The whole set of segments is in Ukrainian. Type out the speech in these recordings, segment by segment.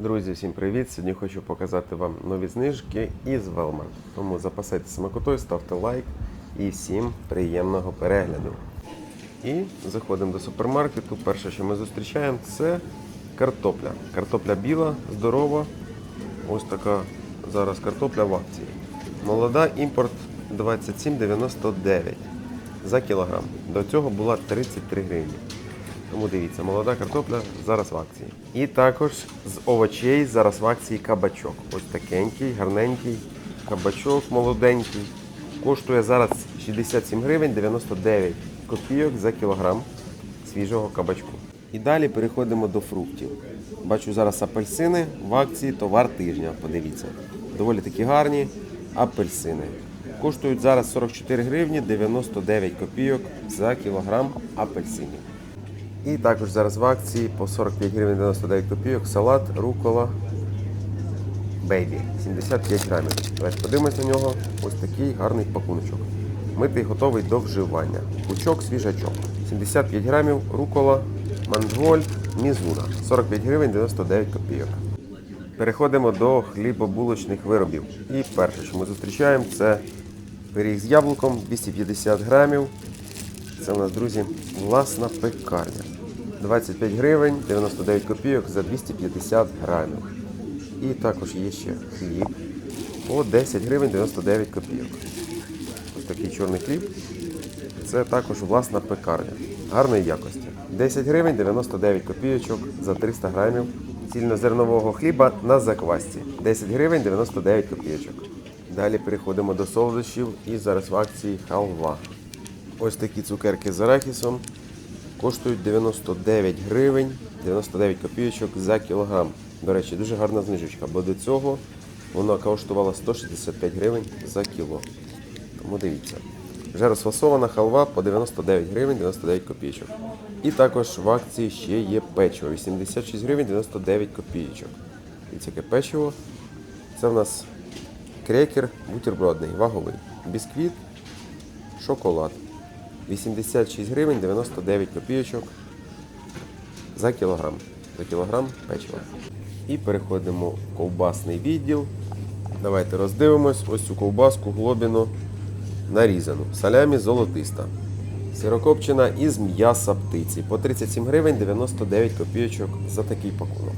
Друзі, всім привіт! Сьогодні хочу показати вам нові знижки із Велма. Тому запасайтесь смакотою, ставте лайк і всім приємного перегляду. І заходимо до супермаркету. Перше, що ми зустрічаємо, це картопля. Картопля біла, здорова. Ось така зараз картопля в акції. Молода імпорт 27,99 за кілограм. До цього була 33 гривні. Тому дивіться, молода картопля зараз в акції. І також з овочей зараз в акції кабачок. Ось такенький, гарненький кабачок молоденький. Коштує зараз 67 гривень 99 копійок за кілограм свіжого кабачку. І далі переходимо до фруктів. Бачу зараз апельсини в акції товар тижня. Подивіться. Доволі такі гарні апельсини. Коштують зараз 44 гривні 99 копійок за кілограм апельсинів. І також зараз в акції по 45 гривень 99 копійок салат рукола бейбі 75 грамів. Давайте подивимось на нього. Ось такий гарний пакуночок. Митий готовий до вживання. Пучок свіжачок. 75 грамів рукола, мандволь, мізуна. 45 гривень 99 копійок. Переходимо до хлібобулочних виробів. І перше, що ми зустрічаємо, це пиріг з яблуком 250 грамів. Це у нас, друзі, власна пекарня. 25 гривень 99 копійок за 250 грамів. І також є ще хліб по 10 гривень 99 копійок. Ось такий чорний хліб. Це також власна пекарня. Гарної якості. 10 гривень 99 копійочок за 300 грамів цільнозернового хліба на заквасці. 10 гривень 99 копійочок. Далі переходимо до солодощів і зараз в акції халва. Ось такі цукерки з арахісом коштують 99 гривень 99 копійочок за кілограм. До речі, дуже гарна знижечка, бо до цього вона коштувала 165 гривень за кіло. Тому дивіться. Вже розфасована халва по 99 гривень 99 копійочок. І також в акції ще є печиво 86 гривень 99 копійочок. Дивіться, яке печиво. Це в нас крекер бутербродний, ваговий. Бісквіт, шоколад. 86 гривень 99 копійочок за кілограм. За кілограм печива. І переходимо в ковбасний відділ. Давайте роздивимось ось цю ковбаску глобіну нарізану. Салямі золотиста. Сирокопчена із м'яса птиці. По 37 гривень 99 копійочок за такий пакунок.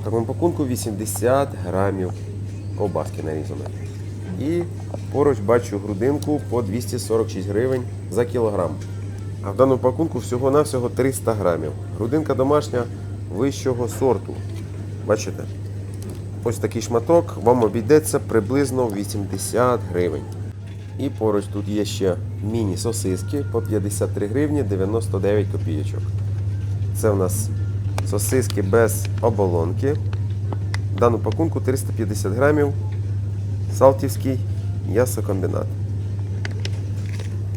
В такому пакунку 80 грамів ковбаски нарізаної. І поруч бачу грудинку по 246 гривень за кілограм. А в даному пакунку всього-навсього 300 грамів. Грудинка домашня вищого сорту. Бачите? Ось такий шматок вам обійдеться приблизно 80 гривень. І поруч тут є ще міні-сосиски по 53 гривні 99 копійочок. Це в нас сосиски без оболонки. В даному пакунку 350 грамів. Салтівський м'ясокомбінат.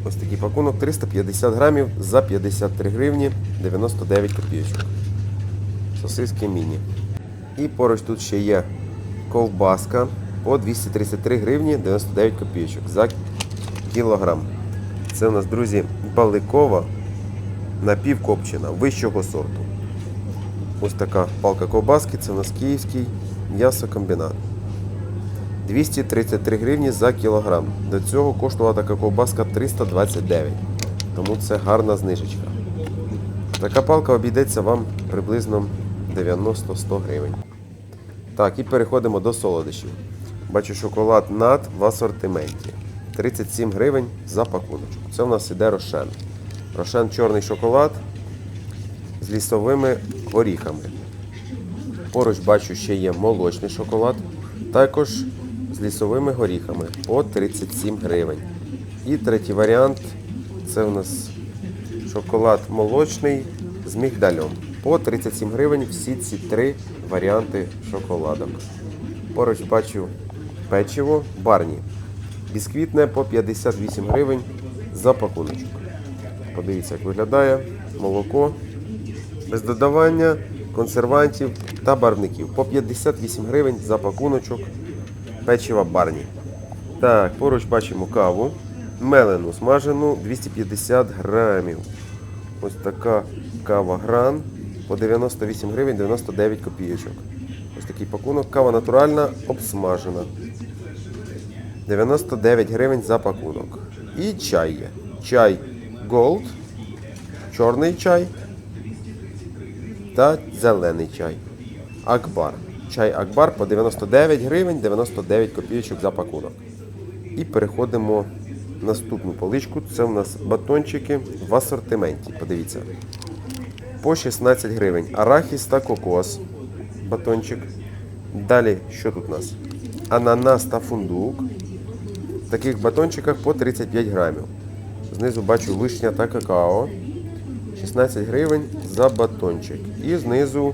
Ось такий пакунок 350 грамів за 53 гривні 99 копійочок. Сосиски міні. І поруч тут ще є ковбаска по 233 гривні 99 копійочок за кілограм. Це у нас, друзі, баликова напівкопчена вищого сорту. Ось така палка ковбаски, це у нас київський м'ясокомбінат. 233 гривні за кілограм. До цього коштувала така ковбаска 329. Тому це гарна знижечка. Така палка обійдеться вам приблизно 90-100 гривень. Так, і переходимо до солодощів. Бачу шоколад над в асортименті. 37 гривень за пакуночок. Це у нас іде рошен. Рошен чорний шоколад з лісовими горіхами. Поруч бачу ще є молочний шоколад, також з лісовими горіхами по 37 гривень. І третій варіант це у нас шоколад молочний з мігдальом. По 37 гривень всі ці три варіанти шоколадок. Поруч бачу печиво барні. Бісквітне по 58 гривень за пакуночок. Подивіться, як виглядає молоко без додавання консервантів та барвників. По 58 гривень за пакуночок печива барні. Так, поруч бачимо каву. Мелену смажену 250 грамів. Ось така кава гран по 98 гривень 99 копійочок. Ось такий пакунок. Кава натуральна, обсмажена. 99 гривень за пакунок. І чай є. Чай Gold, чорний чай та зелений чай. Акбар. Чай Акбар по 99 гривень 99 копійочок за пакунок. І переходимо в наступну поличку. Це у нас батончики в асортименті. Подивіться. По 16 гривень. Арахіс та кокос. Батончик. Далі, що тут у нас? Ананас та фундук. В таких батончиках по 35 грамів. Знизу бачу вишня та какао. 16 гривень за батончик. І знизу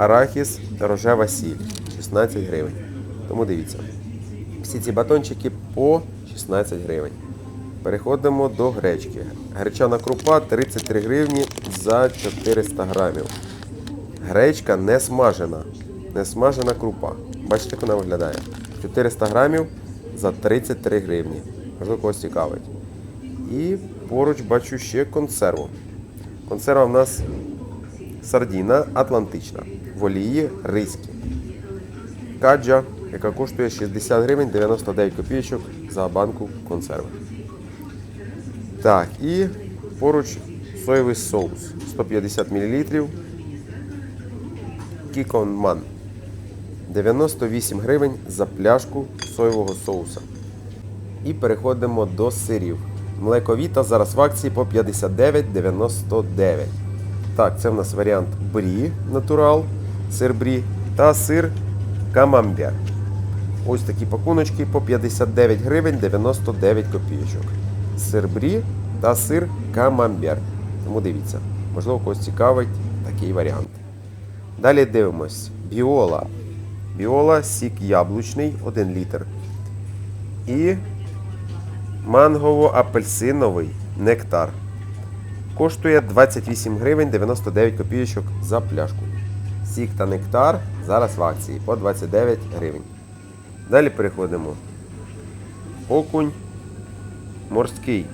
арахіс та рожева сіль. 16 гривень. Тому дивіться. Всі ці батончики по 16 гривень. Переходимо до гречки. Гречана крупа 33 гривні за 400 грамів. Гречка не смажена. Не смажена крупа. Бачите, як вона виглядає. 400 грамів за 33 гривні. Можливо, когось цікавить. І поруч бачу ще консерву. Консерва в нас сардіна атлантична. В олії ризькі. Каджа, яка коштує 60 гривень 99 копійочок за банку консерви. Так, і поруч соєвий соус 150 мл. Кіконман. 98 гривень за пляшку соєвого соуса. І переходимо до сирів. Млековіта зараз в акції по 59,99. Так, це в нас варіант брі натурал, сир брі та сир камамбер. Ось такі пакуночки по 59 гривень 99 копійочок. Сир брі та сир камамбер. Тому дивіться, можливо, когось цікавить такий варіант. Далі дивимось. Біола. Біола сік яблучний 1 літр. І мангово-апельсиновий нектар. Коштує 28 гривень 99 копійочок за пляшку. Сік та нектар зараз в акції по 29 гривень. Далі переходимо. Окунь морський.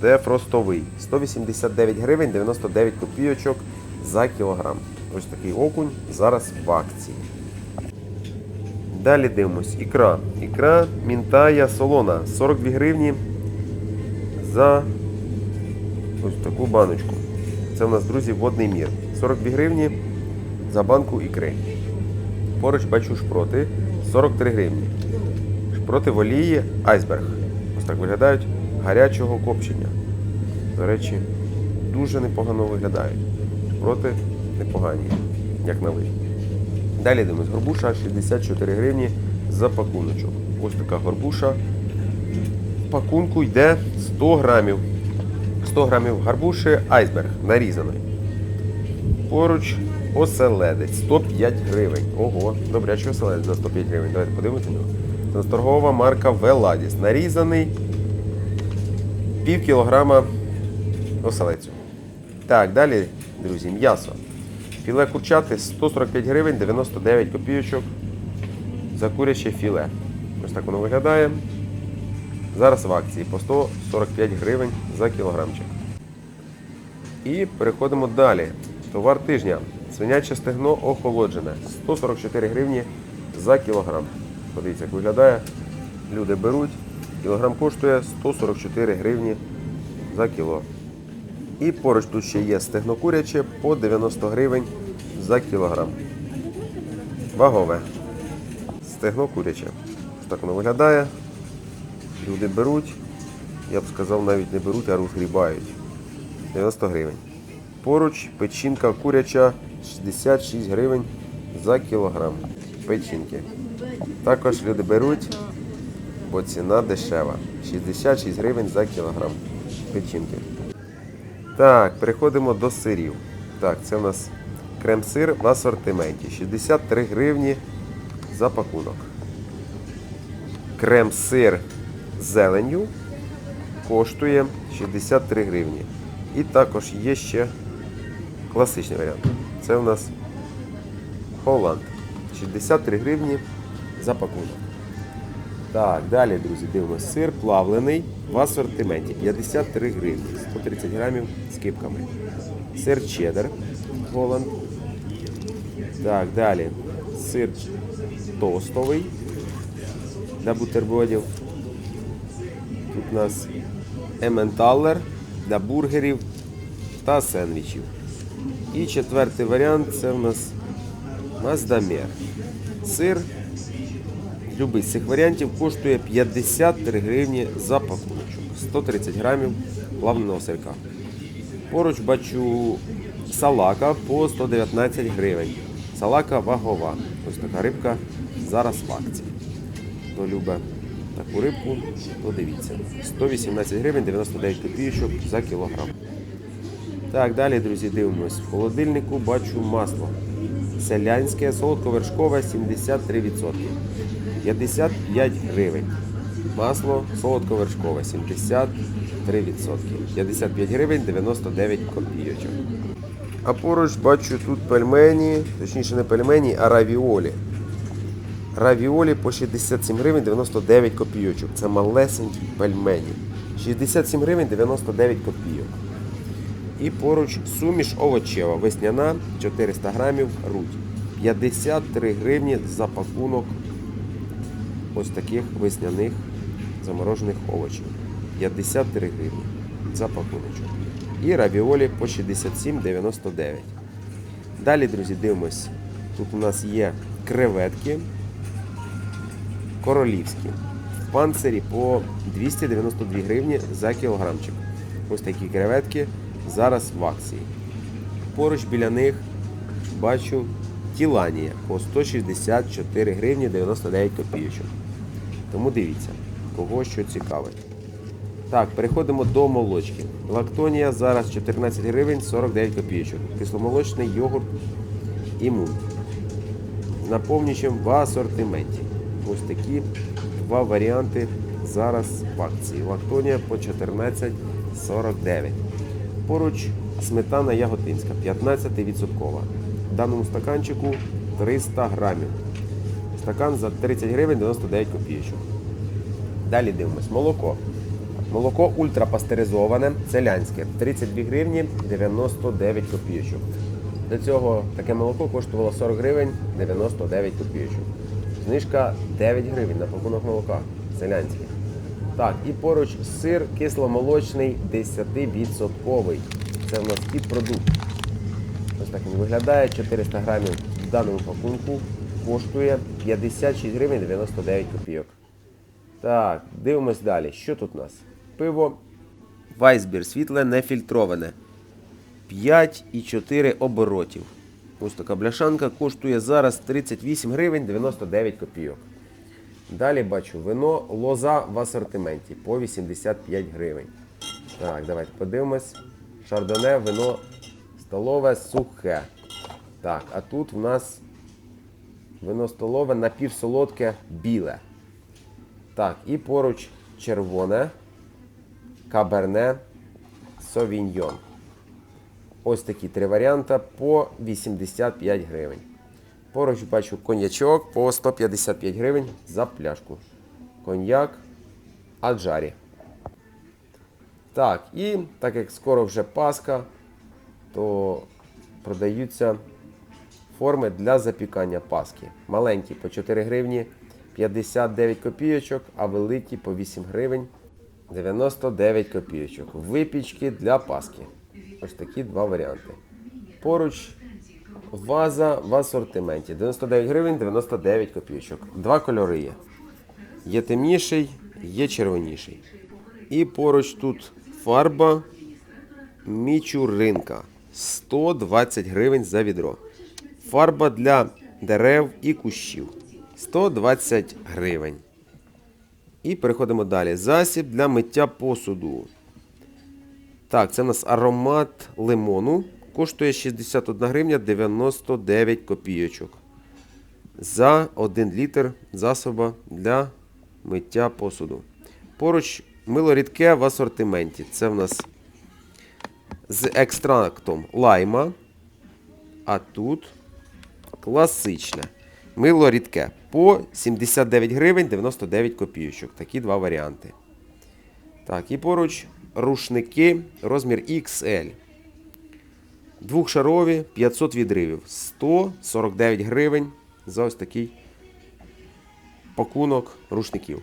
Дефростовий. 189 гривень 99 копійочок за кілограм. Ось такий окунь зараз в акції. Далі дивимось. Ікра. Ікра мінтая солона. 42 гривні за ось таку баночку. Це у нас, друзі, водний мір. 42 гривні за банку ікри. Поруч бачу шпроти 43 гривні. Шпроти в олії айсберг. Ось так виглядають гарячого копчення. До речі, дуже непогано виглядають. Шпроти непогані, як на вигляд. Далі дивимось, горбуша 64 гривні за пакуночок. Ось така горбуша. В пакунку йде 100 грамів. 100 грамів гарбуші айсберг нарізаний. Поруч оселедець 105 гривень. Ого, добрячий оселедець за 105 гривень. Давайте подивимося на нього. Це торгова марка Веладіс. Нарізаний пів кілограма оселецю. Так, далі, друзі, м'ясо. Філе курчати 145 гривень 99 копійочок за куряче філе. Ось так воно виглядає. Зараз в акції по 145 гривень за кілограмчик. І переходимо далі. Товар тижня. Свиняче стегно охолоджене. 144 гривні за кілограм. Подивіться, як виглядає. Люди беруть. Кілограм коштує 144 гривні за кіло. І поруч тут ще є стегно куряче по 90 гривень за кілограм. Вагове. Стегно куряче. Так воно виглядає. Люди беруть. Я б сказав, навіть не беруть, а розгрібають. 90 гривень. Поруч печінка куряча 66 гривень за кілограм. Печінки. Також люди беруть, бо ціна дешева. 66 гривень за кілограм. Печінки. Так, переходимо до сирів. Так, це у нас крем-сир в асортименті. 63 гривні за пакунок. Крем-сир з зеленню коштує 63 гривні. І також є ще класичний варіант. Це у нас Холланд. 63 гривні за пакунок. Так, далі, друзі, дивимося. Сир плавлений в асортименті 53 гривні, 130 грамів з кипками. Сир чеддер Голланд Так, далі. Сир тостовий для бутербродів. Тут у нас ементалер для бургерів та сендвічів. І четвертий варіант це в нас Маздамер. Сир, любий з цих варіантів, коштує 53 гривні за пакуночок. 130 грамів плавленого сирка. Поруч бачу салака по 119 гривень. Салака вагова. Ось така рибка зараз в акції. Хто любить таку рибку, то дивіться. 118 гривень 99 копійочок за кілограм. Так, далі, друзі, дивимось. В холодильнику бачу масло. Селянське, солодковершкове 73%. 55 гривень. Масло солодковершкове 73%. 55 гривень 99 копійочок. А поруч бачу тут пельмені, точніше не пельмені, а равіолі. Равіолі по 67 гривень 99 копійочок. Це малесенькі пельмені. 67 гривень 99 копійок. І поруч суміш овочева, весняна 400 грамів руть. 53 гривні за пакунок ось таких весняних заморожених овочів. 53 гривні за пакуночок. І равіолі по 67,99. Далі, друзі, дивимось. Тут у нас є креветки королівські. В панцирі по 292 гривні за кілограмчик. Ось такі креветки зараз в акції. Поруч біля них бачу тіланія по 164 гривні 99 копійочок. Тому дивіться, кого що цікавить. Так, переходимо до молочки. Лактонія зараз 14 гривень 49 копійочок. Кисломолочний йогурт імун. Наповнюючим в асортименті. Ось такі два варіанти зараз в акції. Лактонія по 14,49. Поруч сметана яготинська 15%. В даному стаканчику 300 грамів. Стакан за 30 гривень 99 копійочок. Далі дивимось. Молоко. Молоко ультрапастеризоване, селянське. 32 гривні 99 копійочок. До цього таке молоко коштувало 40 гривень 99 копійочок. Знижка 9 гривень на пакунок молока. Селянське. Так, і поруч сир кисломолочний 10%. Це в нас підпродукт. Ось так він виглядає. 400 грамів в даному пакунку коштує 56 гривень 99 копійок. Так, дивимось далі. Що тут у нас? Пиво Вайсбір світле нефільтроване. 5,4 оборотів. Ось така бляшанка коштує зараз 38 гривень 99 копійок. Далі бачу вино лоза в асортименті по 85 гривень. Так, давайте подивимось. Шардоне, вино столове сухе. Так, а тут в нас вино столове напівсолодке біле. Так, і поруч червоне, каберне, совіньйон. Ось такі три варіанти по 85 гривень. Поруч бачу коньячок по 155 гривень за пляшку. Коньяк Аджарі. Так, і так як скоро вже Пасха, то продаються форми для запікання паски. Маленькі по 4 гривні 59 копійочок, а великі по 8 гривень 99 копійочок. Випічки для паски. Ось такі два варіанти. Поруч ваза в асортименті. 99 гривень 99 копійочок. Два кольори є. Є темніший, є червоніший. І поруч тут фарба мічуринка. 120 гривень за відро. Фарба для дерев і кущів. 120 гривень. І переходимо далі. Засіб для миття посуду. Так, це у нас аромат лимону. Коштує 61 гривня 99 копійочок. За 1 літр засоба для миття посуду. Поруч мило рідке в асортименті. Це в нас з екстрактом лайма. А тут класичне. Мило рідке по 79 гривень 99 копійочок. Такі два варіанти. Так, і поруч рушники розмір XL. Двохшарові 500 відривів. 149 гривень за ось такий пакунок рушників.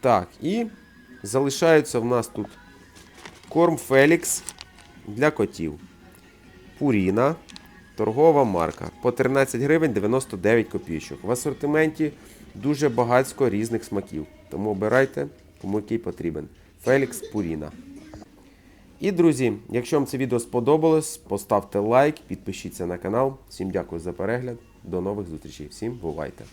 Так, і залишається в нас тут корм Фелікс для котів. Пуріна. Торгова марка. По 13 гривень 99 копійочок. В асортименті дуже багатько різних смаків. Тому обирайте, кому який потрібен. Фелікс Пуріна. І, друзі, якщо вам це відео сподобалось, поставте лайк, підпишіться на канал. Всім дякую за перегляд. До нових зустрічей. Всім бувайте!